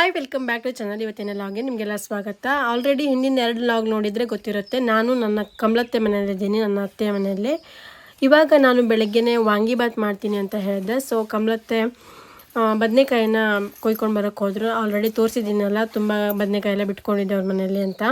Hi welcome back to channel ಇವತ್ತಿನ ಲಾಗ್ಗೆ ನಿಮಗೆಲ್ಲ ಸ್ವಾಗತ. ಆಲ್ರೆಡಿ ಹಿಂದಿನ ಎರಡು ಲಾಗ್ ನೋಡಿದರೆ ಗೊತ್ತಿರುತ್ತೆ. ನಾನು ನನ್ನ ಕಮಲತ್ತೆ ಮನೆಯಲ್ಲಿದ್ದೀನಿ ನನ್ನ ಅತ್ತೆಯ ಮನೆಯಲ್ಲಿ. ಇವಾಗ ನಾನು ಬೆಳಗ್ಗೆನೇ ವಾಂಗಿಬಾತ್ ಮಾಡ್ತೀನಿ ಅಂತ ಹೇಳಿದೆ. ಸೊ ಕಮಲತ್ತೆ ಬದನೆಕಾಯಿನ ಕೊಯ್ಕೊಂಡು ಬರೋಕ್ಕೆ ಹೋದರು. ಆಲ್ರೆಡಿ ತೋರಿಸಿದ್ದೀನಲ್ಲ, ತುಂಬ ಬದನೆಕಾಯಿ ಬಿಟ್ಕೊಂಡಿದ್ದೆ ಅವ್ರ ಮನೆಯಲ್ಲಿ ಅಂತ.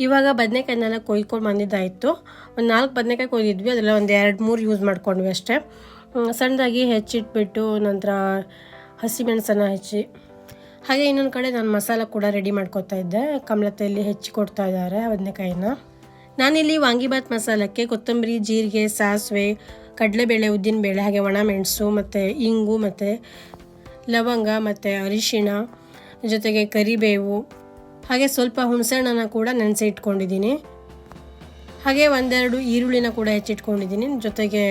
ಇವಾಗ ಬದನೆಕಾಯಿನೆಲ್ಲ ಕೊಯ್ಕೊಂಡು ಬಂದಿದ್ದಾಯಿತು. ಒಂದು ನಾಲ್ಕು ಬದನೆಕಾಯಿ ಕೊಯ್ದಿದ್ವಿ, ಅದರಲ್ಲಿ ಒಂದು ಎರಡು ಮೂರು ಯೂಸ್ ಮಾಡ್ಕೊಂಡ್ವಿ ಅಷ್ಟೇ. ಸಣ್ಣದಾಗಿ ಹೆಚ್ಚಿಟ್ಬಿಟ್ಟು ನಂತರ ಹಸಿಮೆಣಸನ್ನು ಹೆಚ್ಚಿ. ಹಾಗೆ ಇನ್ನೊಂದು ಕಡೆ ನಾನು ಮಸಾಲ ಕೂಡ ರೆಡಿ ಮಾಡ್ಕೊತಾ ಇದ್ದೆ. ಕಮಲತೆಯಲ್ಲಿ ಹೆಚ್ಚಿ ಕೊಡ್ತಾ ಇದ್ದಾರೆ ಬದನೆಕಾಯಿನ. ನಾನಿಲ್ಲಿ ವಾಂಗಿಬಾತ್ ಮಸಾಲಕ್ಕೆ ಕೊತ್ತಂಬರಿ, ಜೀರಿಗೆ, ಸಾಸಿವೆ, ಕಡಲೆಬೇಳೆ, ಉದ್ದಿನಬೇಳೆ, ಹಾಗೆ ಒಣಮೆಣಸು, ಮತ್ತು ಇಂಗು, ಮತ್ತು ಲವಂಗ, ಮತ್ತು ಅರಿಶಿಣ, ಜೊತೆಗೆ ಕರಿಬೇವು. ಹಾಗೆ ಸ್ವಲ್ಪ ಹುಣಸೆಹಣ್ಣನ ಕೂಡ ನೆನೆಸಿ ಇಟ್ಕೊಂಡಿದ್ದೀನಿ ಹಾಗೆ ಒಂದೆರಡು ಈರುಳ್ಳಿನ ಕೂಡ ಹೆಚ್ಚಿಟ್ಕೊಂಡಿದ್ದೀನಿ. ಜೊತೆಗೆ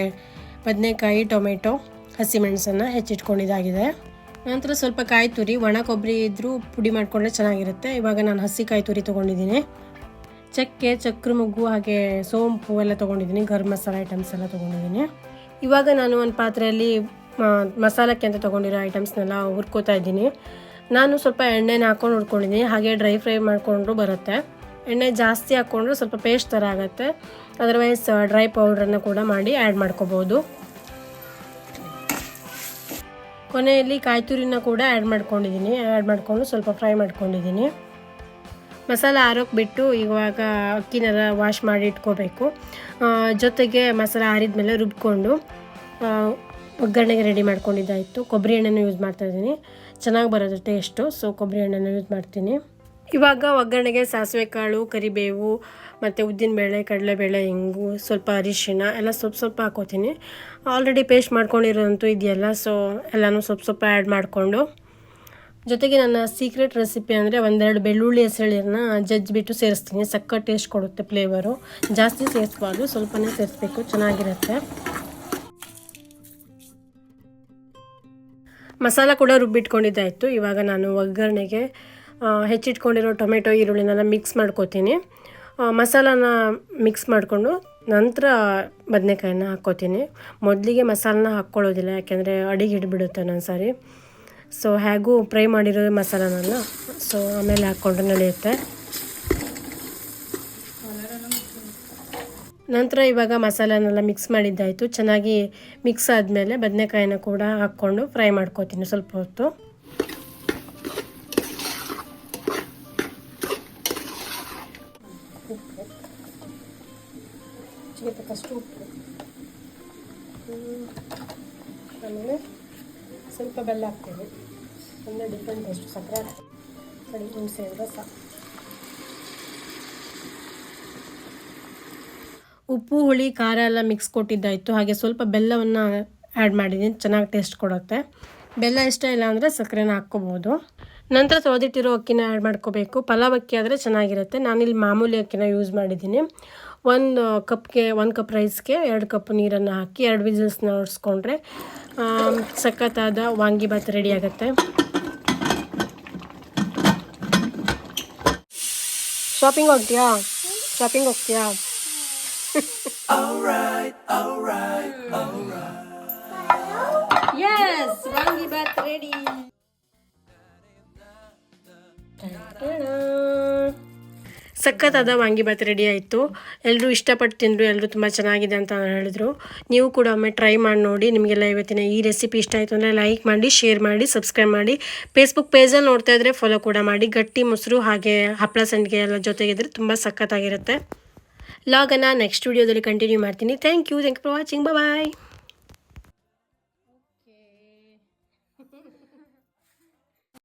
ಬದನೆಕಾಯಿ, ಟೊಮೆಟೊ ಹಸಿಮೆಣಸನ್ನು ಹೆಚ್ಚಿಟ್ಕೊಂಡಿದ್ದಾಗಿದೆ. ನಂತರ ಸ್ವಲ್ಪ ಕಾಯಿ ತುರಿ, ಒಣ ಕೊಬ್ಬರಿ ಇದ್ದರೂ ಪುಡಿ ಮಾಡಿಕೊಂಡ್ರೆ ಚೆನ್ನಾಗಿರುತ್ತೆ. ಇವಾಗ ನಾನು ಹಸಿ ಕಾಯಿ ತುರಿ ತೊಗೊಂಡಿದ್ದೀನಿ. ಚಕ್ಕೆ, ಚಕ್ರ ಮುಗ್ಗು, ಹಾಗೆ ಸೋಂಪು ಎಲ್ಲ ತೊಗೊಂಡಿದ್ದೀನಿ. ಗರಂ ಮಸಾಲ ಐಟಮ್ಸ್ ಎಲ್ಲ ತೊಗೊಂಡಿದ್ದೀನಿ. ಇವಾಗ ನಾನು ಒಂದು ಪಾತ್ರೆಯಲ್ಲಿ ಮಸಾಲಕ್ಕೆ ಅಂತ ತೊಗೊಂಡಿರೋ ಐಟಮ್ಸ್ನೆಲ್ಲ ಹುರ್ಕೋತಾ ಇದ್ದೀನಿ. ನಾನು ಸ್ವಲ್ಪ ಎಣ್ಣೆನ ಹಾಕೊಂಡು ಹುಡ್ಕೊಂಡಿದ್ದೀನಿ ಹಾಗೆ ಡ್ರೈ ಫ್ರೈ ಮಾಡಿಕೊಂಡ್ರು ಬರುತ್ತೆ. ಎಣ್ಣೆ ಜಾಸ್ತಿ ಹಾಕ್ಕೊಂಡ್ರು ಸ್ವಲ್ಪ ಪೇಸ್ಟ್ ಥರ ಆಗುತ್ತೆ. ಅದರ್ವೈಸ್ ಡ್ರೈ ಪೌಡ್ರನ್ನು ಕೂಡ ಮಾಡಿ ಆ್ಯಡ್ ಮಾಡ್ಕೋಬೋದು. ಕೊನೆಯಲ್ಲಿ ಕಾಯಿ ತುರಿನ ಕೂಡ ಆ್ಯಡ್ ಮಾಡ್ಕೊಂಡಿದ್ದೀನಿ. ಆ್ಯಡ್ ಮಾಡಿಕೊಂಡು ಸ್ವಲ್ಪ ಫ್ರೈ ಮಾಡ್ಕೊಂಡಿದ್ದೀನಿ. ಮಸಾಲ ಆರೋಕ್ಕೆ ಬಿಟ್ಟು ಇವಾಗ ಅಕ್ಕಿನೆಲ್ಲ ವಾಶ್ ಮಾಡಿ ಇಟ್ಕೋಬೇಕು. ಜೊತೆಗೆ ಮಸಾಲ ಆರಿದ ರುಬ್ಕೊಂಡು ಆ, ಒಗ್ಗರಣೆಗೆ ರೆಡಿ ಮಾಡ್ಕೊಂಡಿದ್ದಾಯಿತು. ಕೊಬ್ಬರಿ ಎಣ್ಣೆನೂ ಯೂಸ್ ಮಾಡ್ತಾಯಿದ್ದೀನಿ ಚೆನ್ನಾಗಿ ಬರೋದು ಟೇಸ್ಟು ಸೊ ಕೊಬ್ಬರಿ ಎಣ್ಣೆನ ಯೂಸ್ ಮಾಡ್ತೀನಿ. ಇವಾಗ ಒಗ್ಗರಣೆಗೆ ಸಾಸಿವೆ ಕಾಳು, ಕರಿಬೇವು, ಮತ್ತು ಉದ್ದಿನಬೇಳೆ ಕಡಲೆಬೇಳೆ ಹಿಂಗು ಸ್ವಲ್ಪ ಅರಿಶಿಣ ಎಲ್ಲ ಸ್ವಲ್ಪ ಸ್ವಲ್ಪ ಹಾಕೋತೀನಿ. ಆಲ್ರೆಡಿ ಪೇಸ್ಟ್ ಮಾಡ್ಕೊಂಡಿರೋದಂತೂ ಇದೆಯಲ್ಲ ಸೊ ಎಲ್ಲನೂ ಸ್ವಲ್ಪ ಸ್ವಲ್ಪ ಆ್ಯಡ್ ಮಾಡಿಕೊಂಡು. ಜೊತೆಗೆ ನನ್ನ ಸೀಕ್ರೆಟ್ ರೆಸಿಪಿ ಅಂದರೆ ಒಂದೆರಡು ಬೆಳ್ಳುಳ್ಳಿ ಹೆಸಳಿನ ಜಜ್ಜಿಬಿಟ್ಟು ಸೇರಿಸ್ತೀನಿ. ಸಕ್ಕ ಟೇಸ್ಟ್ ಕೊಡುತ್ತೆ ಫ್ಲೇವರು ಜಾಸ್ತಿ ಸೇರಿಸ್ಬಾರ್ದು, ಸ್ವಲ್ಪನೇ ಸೇರಿಸ್ಬೇಕು, ಚೆನ್ನಾಗಿರುತ್ತೆ. ಮಸಾಲ ಕೂಡ ರುಬ್ಬಿಟ್ಕೊಂಡಿದ್ದಾಯಿತು ಇವಾಗ ನಾನು ಒಗ್ಗರಣೆಗೆ ಹೆಚ್ಚಿಟ್ಕೊಂಡಿರೋ ಟೊಮೆಟೊ, ಈರುಳ್ಳಿನೆಲ್ಲ ಮಿಕ್ಸ್ ಮಾಡ್ಕೋತೀನಿ. ಮಸಾಲಾನ ಮಿಕ್ಸ್ ಮಾಡಿಕೊಂಡು ನಂತರ ಬದನೆಕಾಯಿನ ಹಾಕ್ಕೋತೀನಿ. ಮೊದಲಿಗೆ ಮಸಾಲನ ಹಾಕ್ಕೊಳ್ಳೋದಿಲ್ಲ, ಯಾಕೆಂದರೆ ಅಡಿಗೆ ಹಿಡಿಬಿಡುತ್ತೆ ಒಂದೊಂದು ಸಾರಿ ಸೊ ಹೇಗೂ ಫ್ರೈ ಮಾಡಿರೋ ಮಸಾಲನಲ್ಲ ಸೊ ಆಮೇಲೆ ಹಾಕ್ಕೊಂಡ್ರೆ ನಡೆಯುತ್ತೆ. ನಂತರ ಇವಾಗ ಮಸಾಲನೆಲ್ಲ ಮಿಕ್ಸ್ ಮಾಡಿದ್ದಾಯಿತು. ಚೆನ್ನಾಗಿ ಮಿಕ್ಸ್ ಆದಮೇಲೆ ಬದನೆಕಾಯಿನ ಕೂಡ ಹಾಕ್ಕೊಂಡು ಫ್ರೈ ಮಾಡ್ಕೋತೀನಿ ಸ್ವಲ್ಪ ಹೊತ್ತು. ಆಮೇಲೆ ಸ್ವಲ್ಪ ಬೆಲ್ಲ ಹಾಕ್ತೇವೆ ಅಂದರೆ ಡಿಫ್ರೆಂಟ್ ಟೇಸ್ಟ್ ಸಕ್ಕರೆ ಕಡಿಮೆ ಹುಣಸೆ ರಸ ಉಪ್ಪು ಹುಳಿ ಖಾರ ಎಲ್ಲ ಮಿಕ್ಸ್ ಕೊಟ್ಟಿದ್ದಾಯಿತು. ಹಾಗೆ ಸ್ವಲ್ಪ ಬೆಲ್ಲವನ್ನು ಆ್ಯಡ್ ಮಾಡಿದ್ದೀನಿ. ಚೆನ್ನಾಗಿ ಟೇಸ್ಟ್ ಕೊಡುತ್ತೆ. ಬೆಲ್ಲ ಇಷ್ಟ ಇಲ್ಲ ಅಂದರೆ ಸಕ್ಕರೆನ ಹಾಕ್ಕೋಬೋದು. ನಂತರ ತೊಳೆದಿಟ್ಟಿರೋ ಅಕ್ಕಿನ ಆ್ಯಡ್ ಮಾಡ್ಕೋಬೇಕು. ಪಲಾವ್ ಅಕ್ಕಿ ಆದರೆ ಚೆನ್ನಾಗಿರುತ್ತೆ. ನಾನಿಲ್ಲಿ ಮಾಮೂಲಿ ಅಕ್ಕಿನ ಯೂಸ್ ಮಾಡಿದ್ದೀನಿ. ಒಂದು ಕಪ್ಗೆ ಒಂದು ಕಪ್ ರೈಸ್ಗೆ ಎರಡು ಕಪ್ ನೀರನ್ನು ಹಾಕಿ ಎರಡು ವಿಸಿಲ್ಸ್ನ ಹೊಡ್ಸ್ಕೊಂಡ್ರೆ ಆಮ್, ಸಖತ್ತಾದ ವಾಂಗಿಬಾತ್ ರೆಡಿ ಆಗುತ್ತೆ. ಶಾಪಿಂಗ್ ಹೋಗ್ತೀಯಾ? ಶಾಪಿಂಗ್ ಹೋಗ್ತೀಯಾ? Yes, ವಾಂಗಿಬಾತ್ ರೆಡಿ ಸಖತ್ತಾದ ವಾಂಗಿಬಾತ್ ರೆಡಿ ಆಯಿತು. ಎಲ್ಲರೂ ಇಷ್ಟಪಟ್ಟು ತಿಂದರು ಎಲ್ಲರೂ ತುಂಬ ಚೆನ್ನಾಗಿದೆ ಅಂತ ಹೇಳಿದ್ರು. ನೀವು ಕೂಡ ಒಮ್ಮೆ ಟ್ರೈ ಮಾಡಿ ನೋಡಿ ನಿಮಗೆಲ್ಲ ಇವತ್ತಿನ ಈ ರೆಸಿಪಿ ಇಷ್ಟ ಆಯಿತು ಅಂದರೆ ಲೈಕ್ ಮಾಡಿ ಶೇರ್ ಮಾಡಿ ಸಬ್ಸ್ಕ್ರೈಬ್ ಮಾಡಿ. ಫೇಸ್ಬುಕ್ ಪೇಜಲ್ಲಿ ನೋಡ್ತಾ ಇದ್ದರೆ ಫಾಲೋ ಕೂಡ ಮಾಡಿ. ಗಟ್ಟಿ ಮೊಸರು ಹಾಗೆ ಹಪ್ಪಳ ಸಂಡಿಗೆ ಎಲ್ಲ ಜೊತೆಗಿದ್ರೆ ತುಂಬ ಸಖತ್ತಾಗಿರುತ್ತೆ. ಲಾಗನ್ನು ನೆಕ್ಸ್ಟ್ ವಿಡಿಯೋದಲ್ಲಿ ಕಂಟಿನ್ಯೂ ಮಾಡ್ತೀನಿ. Thank you thank you for watching bye